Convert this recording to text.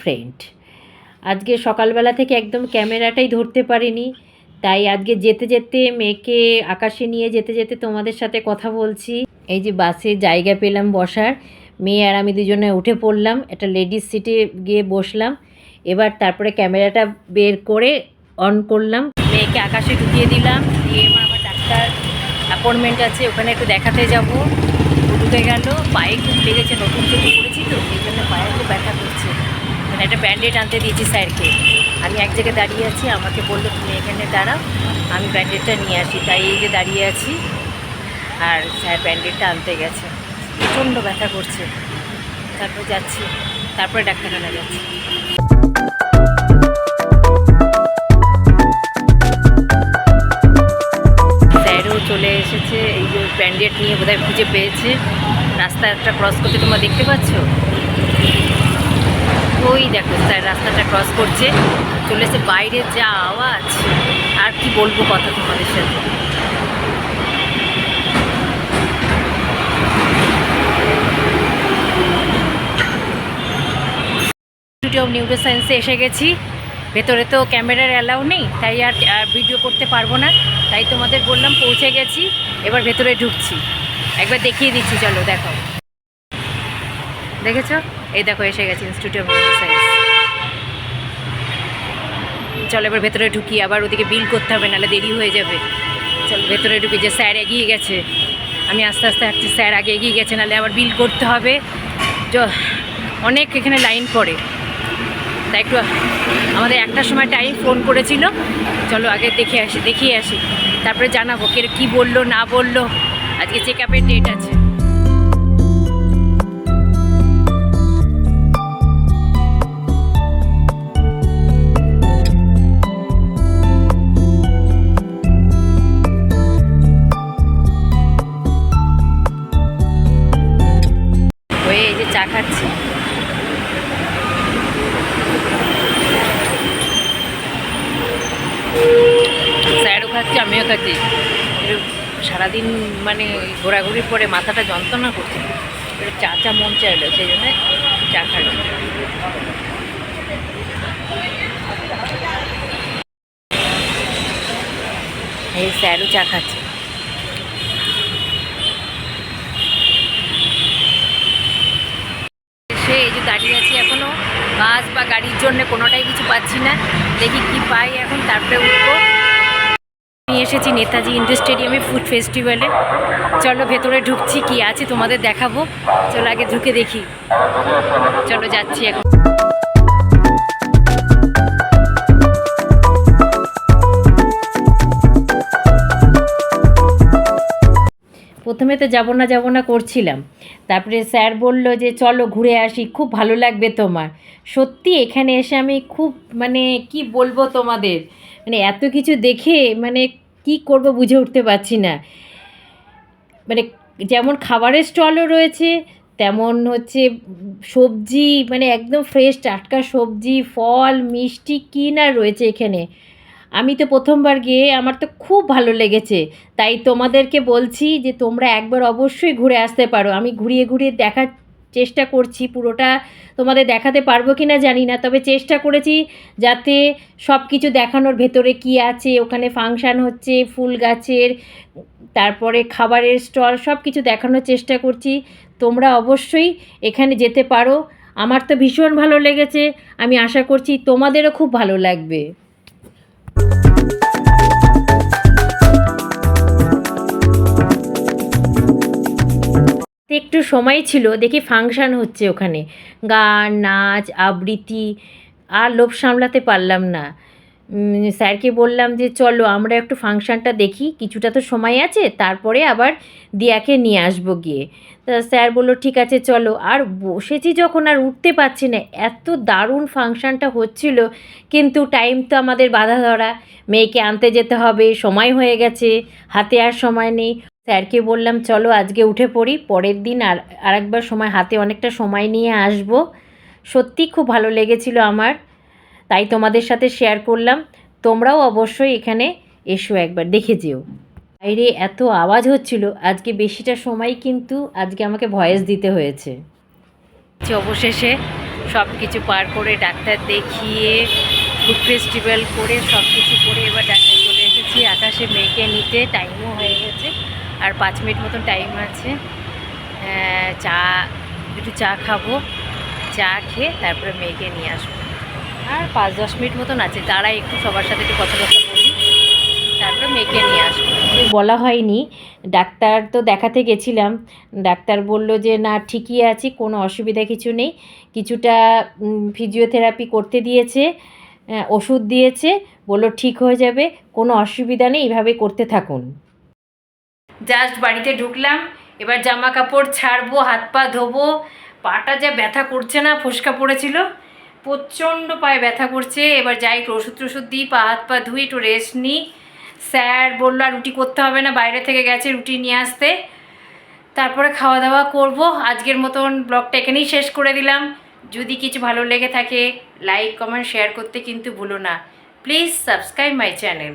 Friend আজকে সকালবেলা থেকে একদম ক্যামেরাটাই ধরতে পারিনি, তাই আজকে যেতে যেতে মেয়েকে আকাশে নিয়ে যেতে যেতে তোমাদের সাথে কথা বলছি। এই যে বাসে জায়গা পেলাম বসার, মেয়ে আর আমি দুজনে উঠে পড়লাম, একটা লেডিস সিটে গিয়ে বসলাম। এবার তারপরে ক্যামেরাটা বের করে অন করলাম। মেয়েকে আকাশে ঢুকিয়ে দিলাম, দিয়ে এবার আমার ডাক্তার অ্যাপয়েন্টমেন্ট আছে, ওখানে একটু দেখাতে যাব। ঢুকে গেল, পায়ে খুব লেগেছে, নতুন চোখে পড়েছি তো, সেই জন্য পায়ে খুব ব্যথা করছে। একটা ব্যান্ডেড আনতে দিয়েছি স্যারকে। আমি এক জায়গায় দাঁড়িয়ে আছি, আমাকে বলল, তুমি এখানে দাঁড়াও, আমি ব্যান্ডেডটা নিয়ে আসি। তাই এই যে দাঁড়িয়ে আছি, আর স্যার ব্যান্ডেডটা আনতে গেছে। প্রচণ্ড ব্যথা করছে। তারপর যাচ্ছি, তারপরে ডাক্তারখানা যাচ্ছি। স্যারও চলে এসেছে, এই যে ব্যান্ডেড নিয়ে বোধহয় খুঁজে পেয়েছে। রাস্তাটা ক্রস করতে তোমরা দেখতে পাচ্ছ ওই দেখো স্যার রাস্তাটা ক্রস করছে চলেছে বাইরে যা আওয়াজ, আর কি বলব কথা তোমাদের সাথে? অফ নিউরো সায়েন্সে এসে গেছি। ভেতরে তো ক্যামেরার অ্যালাউ নেই, তাই আর ভিডিও করতে পারব না। তাই তোমাদের বললাম পৌঁছে গেছি, এবার ভেতরে ঢুকছি। একবার দেখিয়ে দিচ্ছি, চলো দেখো দেখেছ? এই দেখো, এসে গেছি ইনস্টিটিউট অফ নিউরো সায়েন্স চলো এবার ভেতরে ঢুকি, আবার ওদিকে বিল করতে হবে, নাহলে দেরি হয়ে যাবে। চলো ভেতরে ঢুকি, যে স্যার এগিয়ে গেছে। আমি আস্তে আস্তে হাঁটছি স্যার আগে এগিয়ে গেছে, নাহলে আবার বিল করতে হবে। অনেক এখানে লাইন পড়ে। তাই একটু, আমাদের একটা সময় টাইম ফোন করেছিল। চলো আগে দেখে আসি, দেখিয়ে আসি। তারপরে জানাব, কে কী বলল, না বলল। আজকে চেক আপের ডেট আছে। চা খাচ্ছি। স্যারও খাচ্ছি, আমিও খাচ্ছি। সারাদিন মানে ঘোরাঘুরির পরে মাথাটা যন্ত্রণা করছে। চা চা মন চাইলো সেই জন্য চা খাচ্ছি এই স্যারও চা খাচ্ছে। এই যে দাঁড়িয়ে আছি এখনও বাস বা গাড়ির জন্য কোনোটাই কিছু পাচ্ছি না। দেখি কি পাই এখন, তারপরে উঠবো। আমি এসেছি নেতাজি ইন্ডোর স্টেডিয়ামে ফুড ফেস্টিভ্যালে। চলো ভেতরে ঢুকছি, কি আছে তোমাদের দেখাবো। চলো আগে ঢুকে দেখি। চলো যাচ্ছি এখন। প্রথমে তো যাব না যাব না করছিলাম। তারপরে স্যার বলল যে, চলো ঘুরে আসি, খুব ভালো লাগবে তোমার। সত্যি এখানে এসে আমি খুব মানে কি বলব তোমাদের? মানে এত কিছু দেখে মানে কি করব বুঝে উঠতে পারছি না। মানে যেমন খাবারের স্টলও রয়েছে, তেমন হচ্ছে সবজি মানে একদম ফ্রেশ টাটকা সবজি, ফল, মিষ্টি কী না রয়েছে এখানে। আমি তো প্রথমবার গিয়ে আমার তো খুব ভালো লেগেছে। তাই তোমাদেরকে বলছি যে তোমরা একবার অবশ্যই ঘুরে আসতে পারো। আমি ঘুরিয়ে ঘুরিয়ে দেখার চেষ্টা করছি, পুরোটা তোমাদের দেখাতে পারব কি না জানি না। তবে চেষ্টা করেছি যাতে সব কিছু দেখানোর ভেতরে কি আছে, ওখানে ফাংশান হচ্ছে, ফুল গাছের, তারপরে খাবারের স্টল সব কিছু দেখানোর চেষ্টা করছি। তোমরা অবশ্যই এখানে যেতে পারো। আমার তো ভীষণ ভালো লেগেছে। আমি আশা করছি তোমাদেরও খুব ভালো লাগবে। একটু সময় ছিল, দেখি ফাংশান হচ্ছে ওখানে। গান, নাচ, আবৃত্তি, আর লোভ সামলাতে পারলাম না। স্যারকে বললাম যে, চলো আমরা একটু ফাংশানটা দেখি, কিছুটা তো সময় আছে, তারপরে আবার দিয়াকে নিয়ে আসব গিয়ে। তা স্যার বলল, ঠিক আছে, চলো। আর বসেছি যখন আর উঠতে পারছি না, এত দারুণ ফাংশানটা হচ্ছিল, কিন্তু টাইম তো আমাদের বাধা ধরা। মেয়েকে আনতে যেতে হবে, সময় হয়ে গেছে, হাতে আর সময় নেই। স্যারকে বললাম, চলো আজকে উঠে পড়ি, পরের দিন আর আরেকবার সময়, হাতে অনেকটা সময় নিয়ে আসব। সত্যি খুব ভালো লেগেছিল আমার, তাই তোমাদের সাথে শেয়ার করলাম। তোমরাও অবশ্যই এখানে এসো একবার, দেখে যেও। বাইরে এত আওয়াজ হচ্ছিল, আজকে বেশিটা সময় কিন্তু আজকে আমাকে ভয়েস দিতে হয়েছে। অবশেষে সব কিছু পার করে ডাক্তার দেখিয়ে ফুড ফেস্টিভ্যাল করে সব কিছু করে এবার ডাক্তার চলে এসেছি। আকাশে মেয়েকে নিতে টাইমও হয়ে আর পাঁচ মিনিট মতন টাইম আছে। চা একটু চা খাব। চা খেয়ে তারপরে মেয়েকে নিয়ে আসব। আর পাঁচ, দশ মিনিট মতন আছে। তারা একটু, সবার সাথে একটু কথাবার্তা বলি। তারপরে মেয়েকে নিয়ে আসব। বলা হয়নি। ডাক্তার তো দেখাতে গেছিলাম। ডাক্তার বলল যে, না, ঠিকই আছি, কোনো অসুবিধা কিছু নেই। কিছুটা ফিজিওথেরাপি করতে দিয়েছে ওষুধ দিয়েছে। বলল, ঠিক হয়ে যাবে, কোনো অসুবিধা নেই, এইভাবে করতে থাকুন। জাস্ট বাড়িতে ঢুকলাম, এবার জামা কাপড় ছাড়বো, হাত পা ধোবো, পাটা যা ব্যথা করছে না, ফোসকা পড়েছিল। প্রচণ্ড পায়ে ব্যথা করছে, এবার যাই একটু ওষুধ টষুধ দিই, পা হাত পা ধুই, একটু রেস্ট নিই। স্যার বলল, আর রুটি করতে হবে না, বাইরে থেকে গেছে রুটি নিয়ে আসতে। তারপরে খাওয়া দাওয়া করব। আজকের মতন ব্লগটা এখানেই শেষ করে দিলাম। যদি কিছু ভালো লেগে থাকে লাইক কমেন্ট শেয়ার করতে কিন্তু ভুলো না। Please subscribe my channel